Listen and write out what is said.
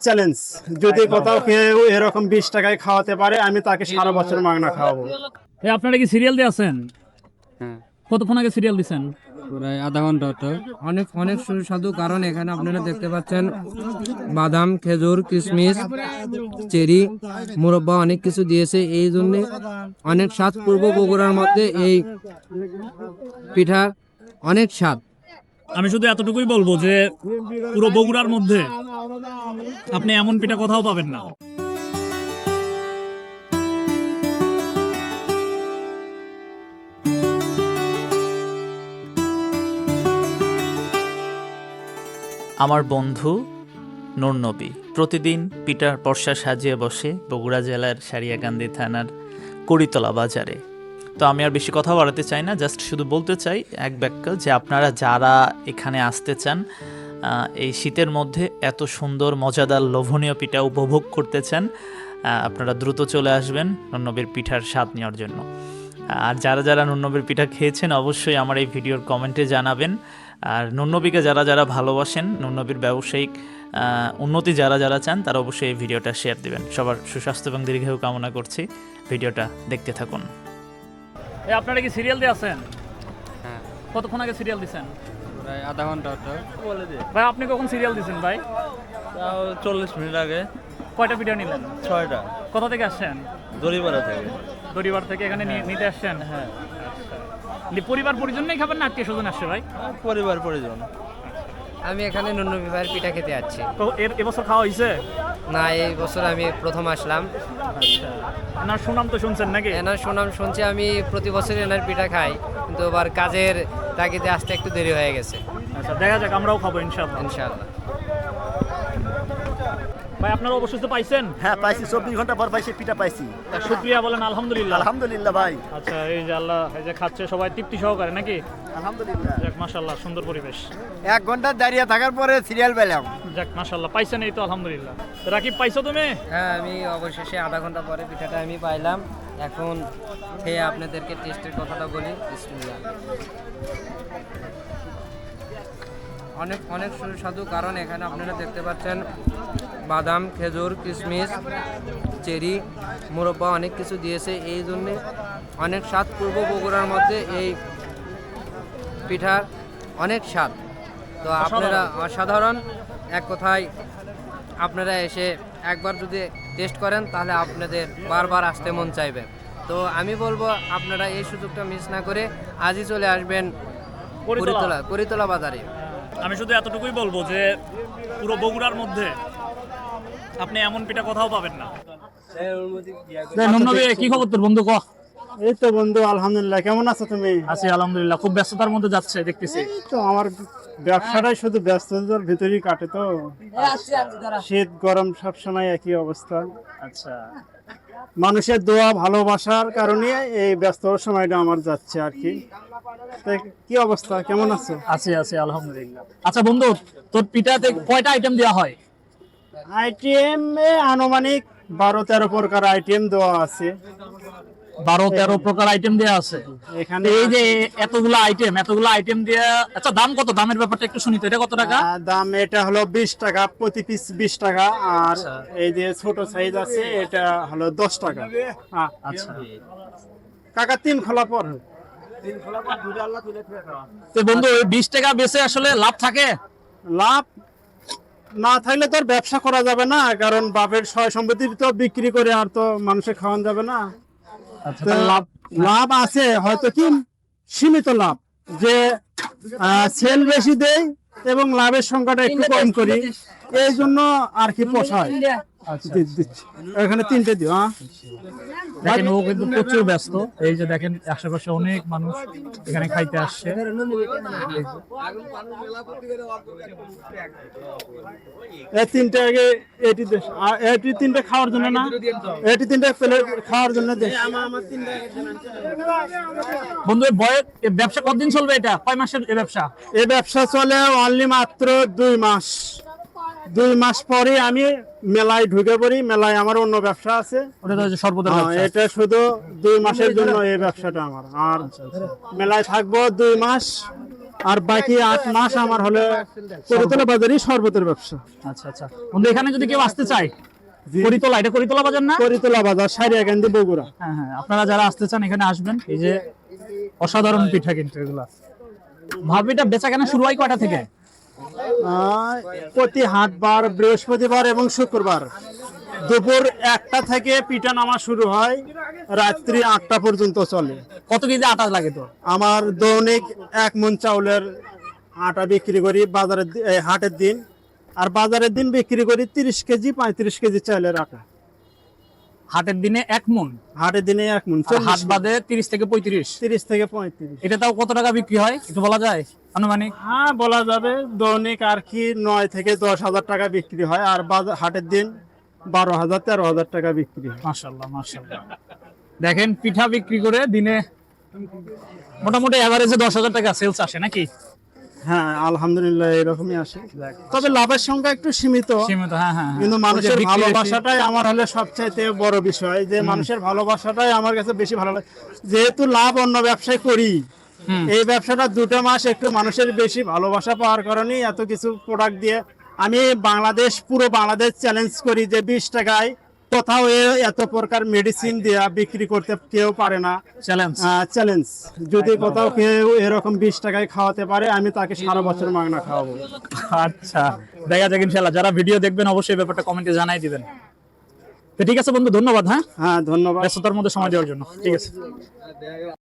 Challenge. যদি কোথাও কেউ এরকম বিশ টাকায় খাওয়াতে পারে আমি তাকে সারা বছর মাগনা খাওয়াবো। আপনারা কি সিরিয়াল দিয়ে আছেন? হ্যাঁ। কতক্ষণ আগে সিরিয়াল প্রায় আধা ঘণ্টা তো অনেক অনেক সুস্বাদু কারণ এখানে আপনারা দেখতে পাচ্ছেন বাদাম খেজুর কিশমিশ চেরি মুরব্বা অনেক কিছু দিয়েছে। এই জন্য অনেক স্বাদ পূর্ব বগুড়ার মধ্যে এই পিঠা অনেক স্বাদ। আমি শুধু এতটুকুই বলব যে পুরো বগুড়ার মধ্যে আপনি এমন পিঠা কোথাও পাবেন না। আমার বন্ধু নূরনবী প্রতিদিন পিটার পর্ষা সাজিয়ে বসে বগুড়া জেলার সারিয়াকান্দি থানার কড়িতলা বাজারে। তো আমি আর বেশি কথা বাড়াতে চাই না জাস্ট শুধু বলতে চাই এক বাক্য যে আপনারা যারা এখানে আসতে চান এই শীতের মধ্যে এত সুন্দর, মজাদার, লোভনীয় পিঠা উপভোগ করতে চান আপনারা দ্রুত চলে আসবেন নূরনবীর পিঠার স্বাদ নেওয়ার জন্য। আর যারা যারা নুন্নবীর পিঠা খেয়েছেন, অবশ্যই আমার এই ভিডিওর কমেন্টে জানাবেন। আর নুন্নবীকে যারা যারা ভালোবাসেন, নুন্নবীর ব্যবসায়িক উন্নতি যারা যারা চান, তারা অবশ্যই এই ভিডিওটা শেয়ার দেবেন। সবার সুস্বাস্থ্য এবং দীর্ঘায়ু কামনা করছি। ভিডিওটা দেখতে থাকুন। এ আপনারা কি সিরিয়াল দিয়ে আছেন? হ্যাঁ। কতক্ষণ আগে সিরিয়াল দিছেন? প্রায় আধা ঘণ্টা তো ভাই আপনি কখন সিরিয়াল দিছেন ভাই? তাও চল্লিশ মিনিট আগে। কয়টা ভিডিও নিলেন? ছয়টা। কোথা থেকে আসছেন? দড়িপাড়া থেকে। দরিবার থেকে এখানে নিতে আসছেন? হ্যাঁ। পরিবার পরিজন নেই খাবেন না আত্মীয় স্বজন আসছে ভাই? পরিবার পরিজন আমি এখানে নুন বিবাহের পিঠা খেতে যাচ্ছি। তো এর এবছর খাওয়া হয়েছে? না এই বছর আমি প্রথম আসলাম। এনার সুনাম তো শুনছেন নাকি? এনার সুনাম শুনছি আমি প্রতি বছর এনার পিঠা খাই কিন্তু এবার কাজের তাগিদে আসতে একটু দেরি হয়ে গেছে। আচ্ছা দেখা যাক আমরাও খাব ইনশাআল্লাহ। ইনশাআল্লাহ। ভাই আপনারা অবশ্যই পাইছেন? হ্যাঁ পাইছি। চব্বিশ ঘণ্টা পর পাইছি পিঠা পাইছি। শুক্রিয়া বলেন আলহামদুলিল্লাহ। আলহামদুলিল্লাহ ভাই। আচ্ছা এই যে আল্লাহ এই যে খাচ্ছে সবাই তৃপ্তি সহকারে নাকি? আলহামদুলিল্লাহ। যাক মাশাল্লাহ সুন্দর পরিবেশ। এক ঘণ্টা দাঁড়িয়ে থাকার পরে সিরিয়াল পেলাম। যাক মাশাল্লাহ পাইছেন এই তো আলহামদুলিল্লাহ। রাকিব পাইছো তুমি? হ্যাঁ আমি অবশেষে আধা ঘণ্টা পরে পিঠাটা আমি পাইলাম। এখন খেয়ে আপনাদেরকে টেস্টের কথাটা বলি। বিসমিল্লাহ। অনেক অনেক সুস্বাদু কারণ এখানে আপনারা দেখতে পাচ্ছেন বাদাম খেজুর কিশমিশ চেরি মুরব্বা অনেক কিছু দিয়েছে। এই জন্যে অনেক স্বাদ পূর্ব বগুড়ার মধ্যে এই পিঠার অনেক স্বাদ। তো আপনারা অসাধারণ। এক কথায় আপনারা এসে একবার যদি টেস্ট করেন তাহলে আপনাদের বারবার আসতে মন চাইবে। তো আমি বলব আপনারা এই সুযোগটা মিস না করে আজই চলে আসবেন করিতলা। করিতলা করিতলা বাজারে। আমি শুধু এতটুকুই বলব যে পুরো বগুড়ার মধ্যে আপনি এমন পিঠা কোথাও পাবেন না। কি খবর তোর বন্ধু? কহ এই তো বন্ধু আলহামদুলিল্লাহ। কেমন আছো তুমি? আছি আলহামদুলিল্লাহ। খুব ব্যস্ততার মধ্যে যাচ্ছে দেখতেছি। তো আমার ব্যবসাটাই শুধু ব্যস্ততার ভিতরেই কাটে তো। শীত গরম সবসময় একই অবস্থা। আচ্ছা। মানুষের দোয়া ভালোবাসার কারণে এই ব্যস্ত সময়টা আমার যাচ্ছে আর কি। কি অবস্থা? কেমন আছো? আছি আছি আলহামদুলিল্লাহ। আচ্ছা বন্ধু তোর পিঠাতে কয়টা আইটেম দেওয়া হয়? আইটেম আনুমানিক বারো তেরো প্রকার আইটেম দেওয়া আছে। বারো তেরো প্রকার আইটেম দেওয়া আছে? এখানে এই যে এতগুলো আইটেম এতগুলো আইটেম দিয়ে আচ্ছা দাম কত? দামের ব্যাপারটা একটু শুনি তো এটা কত টাকা? দাম এটা হলো বিশ টাকা প্রতি পিস বিশ টাকা। আর এই যে ছোট সাইজ আছে এটা হলো দশ টাকা। আচ্ছা। কাকা তিন খোলা পর। তো বন্ধু বিশ টাকা বেচে আসলে লাভ থাকে? লাভ না থাকলে তো আর ব্যবসা করা যাবে না কারণ বাপের সয় সম্পত্তি তো বিক্রি করে আর তো মানুষের খাওয়ান যাবে না। আচ্ছা তো লাভ লাভ আছে হয়তো কি সীমিত লাভ যে সেল বেশি দেয় এবং লাভের সংখ্যাটা একটু কম করি এই জন্য আর কি পোষায়। দিচ্ছি। এখানে তিনটে দিও হ্যাঁ? দেখেন ও কিন্তু প্রচুর ব্যস্ত। এই যে দেখেন আশেপাশে অনেক মানুষ এখানে খাইতে আসছে। এই তিনটে আগে এটি এটি তিনটে খাওয়ার জন্য না এটি তিনটে প্লেট খাওয়ার জন্য দে বন্ধু বয়ের এ ব্যবসা কতদিন চলবে এটা? কয় মাসের এই ব্যবসা? এই ব্যবসা চলে অনলি মাত্র দুই মাস। দুই মাস পরে আমি মেলায় ঢুকে পড়ি মেলায় আমার অন্য ব্যবসা আছে। হ্যাঁ, এটা শুধু দুই মাসের জন্য এই ব্যবসাটা আমার। আর মেলায় থাকব দুই মাস আর বাকি আট মাস আমার হলে করিতলা বাজারই শরবতের ব্যবসা। আচ্ছা আচ্ছা। বন্ধু এখানে যদি কেউ আসতে চায় করিতলা এটা করিতলা বাজার না? করিতলা বাজার সারিয়াকান্দি বগুড়া। হ্যাঁ হ্যাঁ। আপনারা যারা আসতে চান এখানে আসবেন। এই যে অসাধারণ পিঠা কিন্তু এগুলা। ভাবিটা বেচা কেনা শুরু হয় কয়টা থেকে? প্রতি হাটবার বৃহস্পতিবার এবং শুক্রবার। দুপুর একটা থেকে পিঠা নামা শুরু হয় রাত্রি আটটা পর্যন্ত চলে। কত কেজি আটা লাগে তো? আমার দৈনিক এক মন চাউলের আটা বিক্রি করি বাজারের হাটের দিন। আর বাজারের দিন বিক্রি করি তিরিশ কেজি পঁয়ত্রিশ কেজি চাউলের আটা। হাটের দিনে এক মন। হাটের দিনে এক মন হাট বাদে তিরিশ থেকে পঁয়ত্রিশ। তিরিশ থেকে পঁয়ত্রিশ। এটা তাও কত টাকা বিক্রি হয়? একটু বলা যায়? আনুমানিক? হ্যাঁ বলা যাবে। দৈনিক আর কি নয় থেকে দশ হাজার টাকা বিক্রি হয় আর হাটের দিন বারো হাজার তেরো হাজার টাকা বিক্রি হয়। মাশাল্লাহ মাশাল্লাহ দেখেন পিঠা বিক্রি করে দিনে মোটামুটি এভারেজে দশ হাজার টাকা সেলস আসে নাকি? হ্যাঁ আলহামদুলিল্লাহ এরকমই আসে। তবে লাভের সংখ্যা একটু সীমিত। সীমিত হ্যাঁ হ্যাঁ কিন্তু মানুষের ভালোবাসাটাই আমার হলে সবচাইতে বড় বিষয়। যে মানুষের ভালোবাসাটাই আমার কাছে বেশি ভালো লাগে। যেহেতু লাভ অন্য ব্যবসায় করি এই ব্যবসাটা দুটো মাস একটু মানুষের বেশি ভালোবাসা পাওয়ার কারণে এত কিছু প্রোডাক্ট দিয়ে আমি বাংলাদেশ পুরো বাংলাদেশ চ্যালেঞ্জ করি যে বিশ টাকায় কোথাও এত প্রকার মেডিসিন দেওয়া বিক্রি করতে কেউ পারে না। চ্যালেঞ্জ চ্যালেঞ্জ যদি কোথাও কেউ এরকম বিশ টাকায় খাওয়াতে পারে আমি তাকে সারা বছর মাগনা খাওয়াবো। আচ্ছা। দেখা যাক ইনশাল্লাহ যারা ভিডিও দেখবেন অবশ্যই ব্যাপারটা কমেন্টে জানাই দিবেন। তো ঠিক আছে বন্ধু ধন্যবাদ হ্যাঁ? হ্যাঁ ধন্যবাদ। ব্যস্ততার মধ্যে সময় দেওয়ার জন্য। ঠিক আছে।